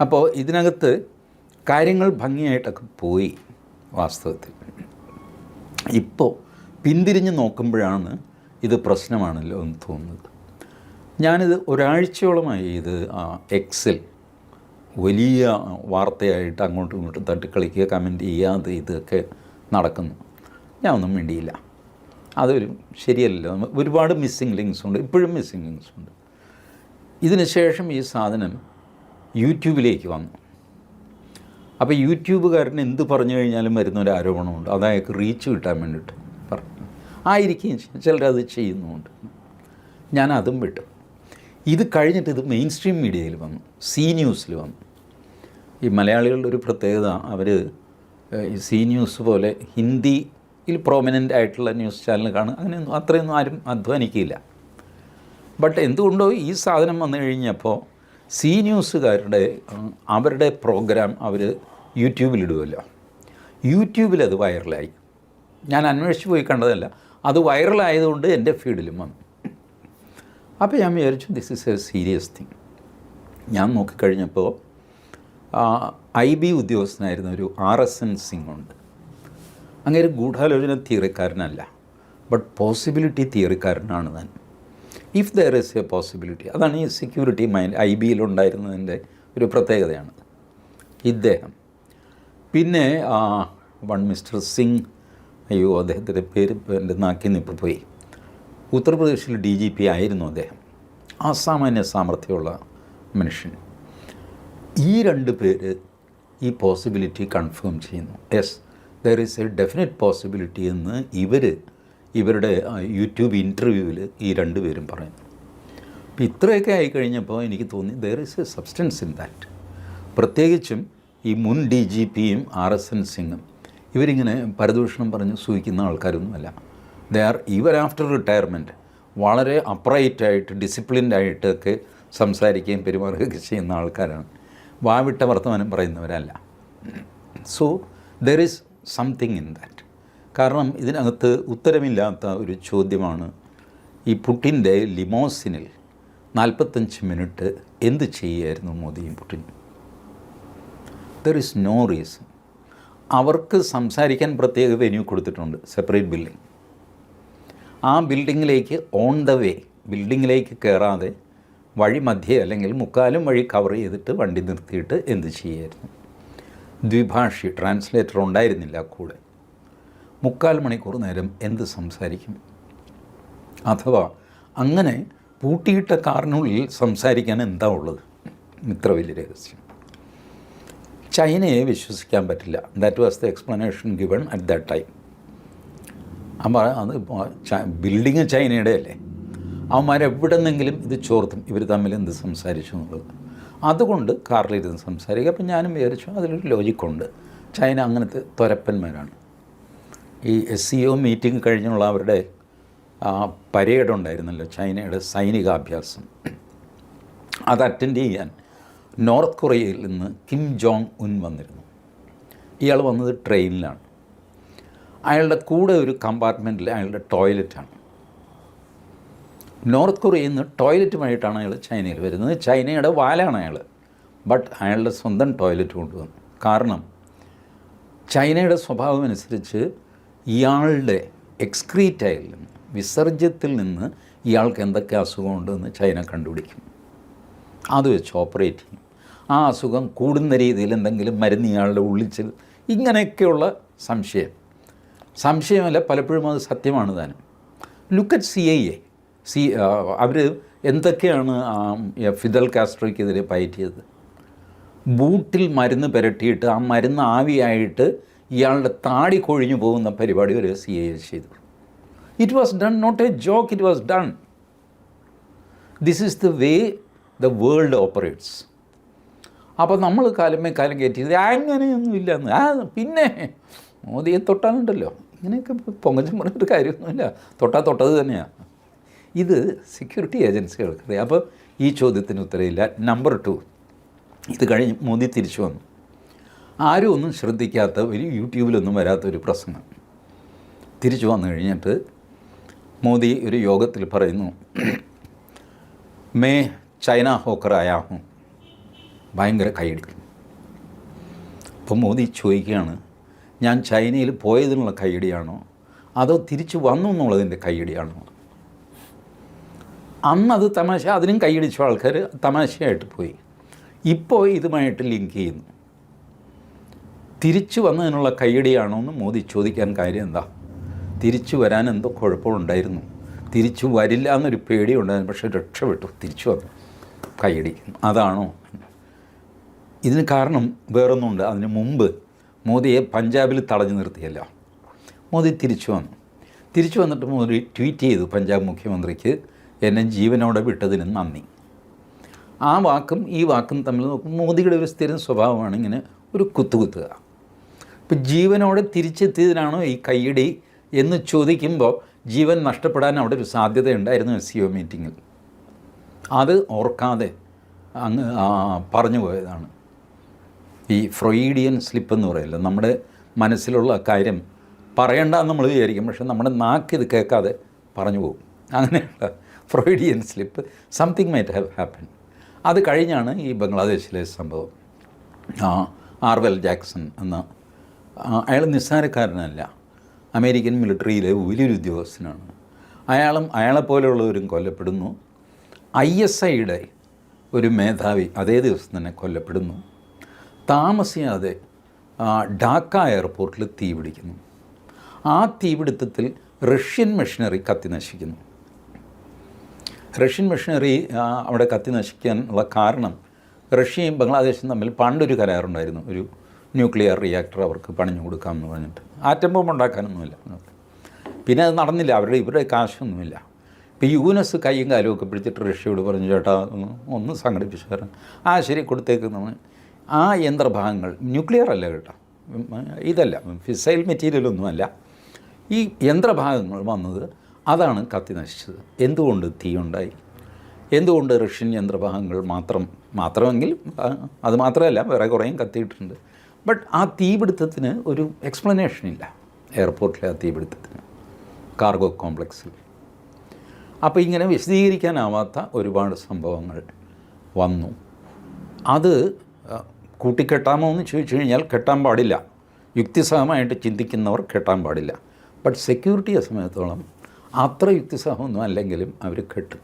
അപ്പോൾ ഇതിനകത്ത് കാര്യങ്ങൾ ഭംഗിയായിട്ടൊക്കെ പോയി വാസ്തവത്തിൽ. ഇപ്പോൾ പിന്തിരിഞ്ഞ് നോക്കുമ്പോഴാണ് ഇത് പ്രശ്നമാണല്ലോ എന്ന് തോന്നുന്നത്. ഞാനിത് ഒരാഴ്ചയോളമായി ഇത് എക്സിൽ വലിയ വാർത്തയായിട്ട് അങ്ങോട്ടും ഇങ്ങോട്ടും തട്ടിക്കളിക്കുക കമന്റ് ചെയ്യാതെ ഇതൊക്കെ നടക്കുന്നു. ഞാൻ ഒന്നും വേണ്ടിയില്ല അതൊരു ശരിയല്ലല്ലോ. ഒരുപാട് മിസ്സിങ് ലിങ്ക്സ് ഉണ്ട്. ഇപ്പോഴും മിസ്സിങ് ലിങ്ക്സ് ഉണ്ട്. ഇതിന് ശേഷം ഈ സാധനം യൂട്യൂബിലേക്ക് വന്നു. അപ്പോൾ യൂട്യൂബുകാരൻ എന്ത് പറഞ്ഞു കഴിഞ്ഞാലും വരുന്നൊരു ആരോപണമുണ്ട്. അതായത് റീച്ച് കിട്ടാൻ വേണ്ടിയിട്ട് പറഞ്ഞു. ആയിരിക്കും ചിലരത് ചെയ്യുന്നുമുണ്ട്. ഞാൻ അതും വിട്ടു. ഇത് കഴിഞ്ഞിട്ട് ഇത് മെയിൻ സ്ട്രീം മീഡിയയിൽ വന്നു. സി ന്യൂസിൽ വന്നു. ഈ മലയാളികളുടെ ഒരു പ്രത്യേകത അവർ സി ന്യൂസ് പോലെ ഹിന്ദിയിൽ പ്രോമിനന്റ് ആയിട്ടുള്ള ന്യൂസ് ചാനൽ കാണും അങ്ങനെയൊന്നും അത്രയൊന്നും ആരും അധ്വാനിക്കില്ല. ബട്ട് എന്തുകൊണ്ടോ ഈ സാധനം വന്നു കഴിഞ്ഞപ്പോൾ സി ന്യൂസുകാരുടെ അവരുടെ പ്രോഗ്രാം അവർ യൂട്യൂബിലിടുമല്ലോ യൂട്യൂബിൽ അത് വൈറലായി. ഞാൻ അന്വേഷിച്ച് പോയി കണ്ടതല്ല. അത് വൈറലായതുകൊണ്ട് എന്റെ ഫീഡിലും വന്നു. അപ്പോൾ ഞാൻ വിചാരിച്ചു this is a serious thing ഞാൻ നോക്കിക്കഴിഞ്ഞപ്പോൾ ഐ ബി ഉദ്യോഗസ്ഥനായിരുന്ന ഒരു ആർ എസ് എൻ സിംഗ് ഉണ്ട് അങ്ങനെ ഗൂഢാലോചന തിയറിക്കാരനല്ല ബട്ട് പോസിബിലിറ്റി തിയറിക്കാരനാണ് താൻ. If there is a possibility അതാണ് ഈ സെക്യൂരിറ്റി മൈൻഡ് ഐ ബിയിലുണ്ടായിരുന്നതിന്റെ ഒരു പ്രത്യേകതയാണ്. ഇദ്ദേഹം. പിന്നെ വൺ മിസ്റ്റർ സിംഗ് അയ്യോ അദ്ദേഹത്തിന്റെ പേര് എന്റെ നാക്കിൽ നിന്ന് ഇപ്പോൾ പോയി ഉത്തർപ്രദേശിൽ ഡി ജി പി ആയിരുന്നു അദ്ദേഹം. അസാമാന്യ സാമർഥ്യമുള്ള മനുഷ്യൻ. ഈ രണ്ട് പേര് ഈ പോസിബിലിറ്റി കൺഫേം ചെയ്യുന്നു. Yes there is a definite possibility എന്ന് ഇവർ ഇവരുടെ യൂട്യൂബ് ഇന്റർവ്യൂവിൽ ഈ രണ്ടുപേരും പറയുന്നു. അപ്പോൾ ഇത്രയൊക്കെ ആയിക്കഴിഞ്ഞപ്പോൾ എനിക്ക് തോന്നി there is a substance in that പ്രത്യേകിച്ചും ഈ മുൻ ഡി ജി പിയും ആർ എസ് എൻ സിംഗും ഇവരിങ്ങനെ പരദൂഷണം പറഞ്ഞ് സൂഹിക്കുന്ന ആൾക്കാരൊന്നുമല്ല. They are even after retirement വളരെ അപ്രൈറ്റായിട്ട് ഡിസിപ്ലിൻഡ് ആയിട്ടൊക്കെ സംസാരിക്കുകയും പെരുമാറുകയൊക്കെ ചെയ്യുന്ന ആൾക്കാരാണ്. വാവിട്ട വർത്തമാനം പറയുന്നവരല്ല. So there is something in that കാരണം ഇതിനകത്ത് ഉത്തരമില്ലാത്ത ഒരു ചോദ്യമാണ്. ഈ പുട്ടിന്റെ ലിമോസിനിൽ നാൽപ്പത്തഞ്ച് മിനിറ്റ് എന്ത് ചെയ്യുമായിരുന്നു മോദിയും പുട്ടിനും ദർ ഇസ് നോ റീസൺ അവർക്ക് സംസാരിക്കാൻ പ്രത്യേക വെന്യൂ കൊടുത്തിട്ടുണ്ട് സെപ്പറേറ്റ് ബിൽഡിംഗ് ആ ബിൽഡിങ്ങിലേക്ക് ഓൺ ദ വേ ബിൽഡിങ്ങിലേക്ക് കയറാതെ വഴി മധ്യേ അല്ലെങ്കിൽ മുക്കാലും വഴി കവർ ചെയ്തിട്ട് വണ്ടി നിർത്തിയിട്ട് എന്ത് ചെയ്യായിരുന്നു? ദ്വിഭാഷി ട്രാൻസ്ലേറ്റർ ഉണ്ടായിരുന്നില്ല കൂടെ. മുക്കാൽ മണിക്കൂർ നേരം എന്ത് സംസാരിക്കും? അഥവാ അങ്ങനെ പൂട്ടിയിട്ട കാറിനുള്ളിൽ സംസാരിക്കാൻ എന്താ ഉള്ളത്? ഇത്ര വലിയ രഹസ്യം. ചൈനയെ വിശ്വസിക്കാൻ പറ്റില്ല. That was the explanation given at that time അപ്പോൾ അത് ബിൽഡിങ് ചൈനയുടെ അല്ലേ? അവന്മാരെവിടെ നിന്നെങ്കിലും ഇത് ചോർത്തും. ഇവർ തമ്മിൽ എന്ത് സംസാരിച്ചു എന്നുള്ളത്. അതുകൊണ്ട് കാറിലിരുന്ന് സംസാരിക്കുക. അപ്പം ഞാനും വിചാരിച്ചു അതിലൊരു ലോജിക്കുണ്ട് ചൈന അങ്ങനത്തെ തുരപ്പന്മാരാണ്. ഈ എസ് സി ഒ മീറ്റിംഗ് കഴിഞ്ഞുള്ള അവരുടെ പരേഡ് ഉണ്ടായിരുന്നല്ലോ ചൈനയുടെ സൈനികാഭ്യാസം. അത് അറ്റൻഡ് ചെയ്യാൻ നോർത്ത് കൊറിയയിൽ നിന്ന് കിം ജോങ് ഉൻ വന്നിരുന്നു. ഇയാൾ വന്നത് ട്രെയിനിലാണ്. അയാളുടെ കൂടെ ഒരു കമ്പാർട്ട്മെന്റിൽ അയാളുടെ ടോയ്ലറ്റാണ് നോർത്ത് കൊറിയയിൽ നിന്ന് ടോയ്ലറ്റുമായിട്ടാണ് അയാൾ ചൈനയിൽ വരുന്നത്. ചൈനയുടെ വാലാണ് അയാൾ. ബട്ട് അയാളുടെ സ്വന്തം ടോയ്ലറ്റ് കൊണ്ടുവന്നു. കാരണം ചൈനയുടെ സ്വഭാവം അനുസരിച്ച് ഇയാളുടെ എക്സ്ക്രീറ്റയിൽ നിന്ന് വിസർജ്യത്തിൽ നിന്ന് ഇയാൾക്ക് എന്തൊക്കെ അസുഖമുണ്ടെന്ന് ചൈന കണ്ടുപിടിക്കും. അത് വെച്ച് ഓപ്പറേറ്റ് ചെയ്യും. ആ അസുഖം കൂടുന്ന രീതിയിൽ എന്തെങ്കിലും മരുന്ന് ഇയാളുടെ ഉള്ളിച്ചിൽ ഇങ്ങനെയൊക്കെയുള്ള സംശയം. സംശയമല്ല പലപ്പോഴും അത് സത്യമാണ് താനും. Look at C I A C അവർ എന്തൊക്കെയാണ് ഫിദൽ കാസ്ട്രോയ്ക്കെതിരെ പയറ്റിയത്? ബൂട്ടിൽ മരുന്ന് പുരട്ടിയിട്ട് ആ മരുന്ന് ആവിയായിട്ട് ഇയാളുടെ താടി കൊഴിഞ്ഞു പോകുന്ന പരിപാടി വരെ സി ഐ എസ് ചെയ്തു. It was done not a joke it was done this is the way the world operates അപ്പോൾ നമ്മൾ കാലമേ കാലം കയറ്റിയത് അങ്ങനെയൊന്നും ഇല്ലെന്ന്. ആ പിന്നെ മോദിയെ തൊട്ടാലുണ്ടല്ലോ. ഇങ്ങനെയൊക്കെ പൊങ്ങച്ചം പറഞ്ഞിട്ട് കാര്യമൊന്നുമില്ല. തൊട്ടാ തൊട്ടത് തന്നെയാണ് ഇത് സെക്യൂരിറ്റി ഏജൻസികൾക്കറിയാം അപ്പോൾ ഈ ചോദ്യത്തിന് ഉത്തരവില്ല നമ്പർ ടു ഇത് കഴിഞ്ഞ് മോദി തിരിച്ചു വന്നു. ആരും ഒന്നും ശ്രദ്ധിക്കാത്ത ഒരു യൂട്യൂബിലൊന്നും വരാത്ത ഒരു പ്രസംഗം തിരിച്ചു വന്നു കഴിഞ്ഞിട്ട് മോദി ഒരു യോഗത്തിൽ പറയുന്നു മേ ചൈന ഹോക്കർ ആയാ ഭയങ്കര കൈയടി അപ്പോൾ മോദി ചോദിക്കുകയാണ് ഞാൻ ചൈനയിൽ പോയതിനുള്ള കൈയടിയാണോ? അതോ തിരിച്ചു വന്നു എന്നുള്ളതിന്റെ കൈയടിയാണോ? അന്നത് തമാശ അതിനും കൈയടിച്ച ആൾക്കാർ തമാശയായിട്ട് പോയി. ഇപ്പോൾ ഇതുമായിട്ട് ലിങ്ക് ചെയ്യുന്നു. തിരിച്ചു വന്നതിനുള്ള കൈയടിയാണോ എന്ന് മോദി ചോദിക്കാൻ കാര്യം എന്താ? തിരിച്ചു വരാൻ എന്തോ കുഴപ്പമുണ്ടായിരുന്നു തിരിച്ചു വരില്ല എന്നൊരു പേടിയുണ്ടായിരുന്നു. പക്ഷേ രക്ഷപ്പെട്ടു തിരിച്ചു വന്നു. കൈയടി അതാണോ? ഇതിന് കാരണം വേറൊന്നുമുണ്ട്. അതിന് മുമ്പ് മോദിയെ പഞ്ചാബിൽ തടഞ്ഞു നിർത്തിയല്ല. മോദി തിരിച്ചു വന്നു. തിരിച്ചു വന്നിട്ട് മോദി ട്വീറ്റ് ചെയ്തു പഞ്ചാബ് മുഖ്യമന്ത്രിക്ക് എന്നെ ജീവനോടെ വിട്ടതിന് നന്ദി. ആ വാക്കും ഈ വാക്കും തമ്മിൽ നോക്കും മോദിയുടെ ഒരു സ്ഥിരം സ്വഭാവമാണ് ഇങ്ങനെ ഒരു കുത്തുകുത്തുക. ഇപ്പം ജീവനോടെ തിരിച്ചെത്തിയതിനാണോ ഈ കൈയിടി എന്ന് ചോദിക്കുമ്പോൾ ജീവൻ നഷ്ടപ്പെടാൻ അവിടെ ഒരു സാധ്യതയുണ്ടായിരുന്നു എസ് സി ഒ മീറ്റിങ്ങിൽ. അത് ഓർക്കാതെ അങ്ങ് പറഞ്ഞു പോയതാണ്. ഈ ഫ്രോയിഡിയൻ സ്ലിപ്പ് എന്ന് പറയില്ല നമ്മുടെ മനസ്സിലുള്ള കാര്യം പറയണ്ടെന്ന് നമ്മൾ വിചാരിക്കും പക്ഷെ നമ്മുടെ നാക്ക് ഇത് കേൾക്കാതെ പറഞ്ഞു പോകും. അങ്ങനെയുള്ള Freudian slip something might have happen. അത് കഴിഞ്ഞാണ് ഈ ബംഗ്ലാദേശിലെ സംഭവം. ആർവെൽ ജാക്സൺ എന്ന അയാൾ നിസ്സാരക്കാരനല്ല. അമേരിക്കൻ മിലിറ്ററിയിലെ വലിയൊരു ഉദ്യോഗസ്ഥനാണ്. അയാളും അയാളെപ്പോലെയുള്ളവരും കൊല്ലപ്പെടുന്നു. ഐ എസ് ഐയുടെ ഒരു മേധാവി അതേ ദിവസം തന്നെ കൊല്ലപ്പെടുന്നു. താമസിയാതെ ഡാക്ക എയർപോർട്ടിൽ തീപിടിക്കുന്നു ആ തീപിടുത്തത്തിൽ റഷ്യൻ മെഷീനറി കത്തി നശിക്കുന്നു. റഷ്യൻ മെഷീനറി അവിടെ കത്തി നശിക്കാനുള്ള കാരണം റഷ്യയും ബംഗ്ലാദേശും തമ്മിൽ പണ്ടൊരു കരാറുണ്ടായിരുന്നു. ഒരു ന്യൂക്ലിയർ റിയാക്ടർ അവർക്ക് പണിഞ്ഞു കൊടുക്കാമെന്ന് പറഞ്ഞിട്ട്. ആറ്റം ബോംബ് ഉണ്ടാക്കാനൊന്നുമില്ല. പിന്നെ അത് നടന്നില്ല. അവരുടെ ഇവരുടെ കാശൊന്നുമില്ല. ഇപ്പോൾ യൂനസ് കൈയും കാലും ഒക്കെ പിടിച്ചിട്ട് റഷ്യയോട് പറഞ്ഞു ചേട്ടാ ഒന്ന് സംഘടിപ്പിച്ചു തരാം. ആ ശരി കൊടുത്തേക്കുന്നതാണ് ആ യന്ത്രഭാഗങ്ങൾ ന്യൂക്ലിയർ അല്ല കേട്ടോ. ഇതല്ല ഫിസൈൽ മെറ്റീരിയലൊന്നുമല്ല ഈ യന്ത്രഭാഗങ്ങൾ വന്നത് അതാണ് കത്തി നശിച്ചത്. എന്തുകൊണ്ട് തീയുണ്ടായി എന്തുകൊണ്ട് റഷ്യൻ യന്ത്രഭാഗങ്ങൾ മാത്രം മാത്രമെങ്കിൽ അത് മാത്രമല്ല വേറെ കുറേയും കത്തിയിട്ടുണ്ട്. ബട്ട് ആ തീപിടുത്തത്തിന് ഒരു എക്സ്പ്ലനേഷൻ ഇല്ല. എയർപോർട്ടിലെ ആ തീപിടുത്തത്തിന്. കാർഗോ കോംപ്ലക്സിൽ അപ്പോൾ ഇങ്ങനെ വിശദീകരിക്കാനാവാത്ത ഒരുപാട് സംഭവങ്ങൾ വന്നു. അത് കൂട്ടിക്കെട്ടാമോ എന്ന് ചോദിച്ചു കഴിഞ്ഞാൽ കെട്ടാൻ പാടില്ല. യുക്തിസഹമായിട്ട് ചിന്തിക്കുന്നവർ കെട്ടാൻ പാടില്ല. ബട്ട് സെക്യൂരിറ്റിയെ സമയത്തോളം അത്ര യുക്തിസഹമൊന്നും അല്ലെങ്കിലും അവർ കെട്ടും.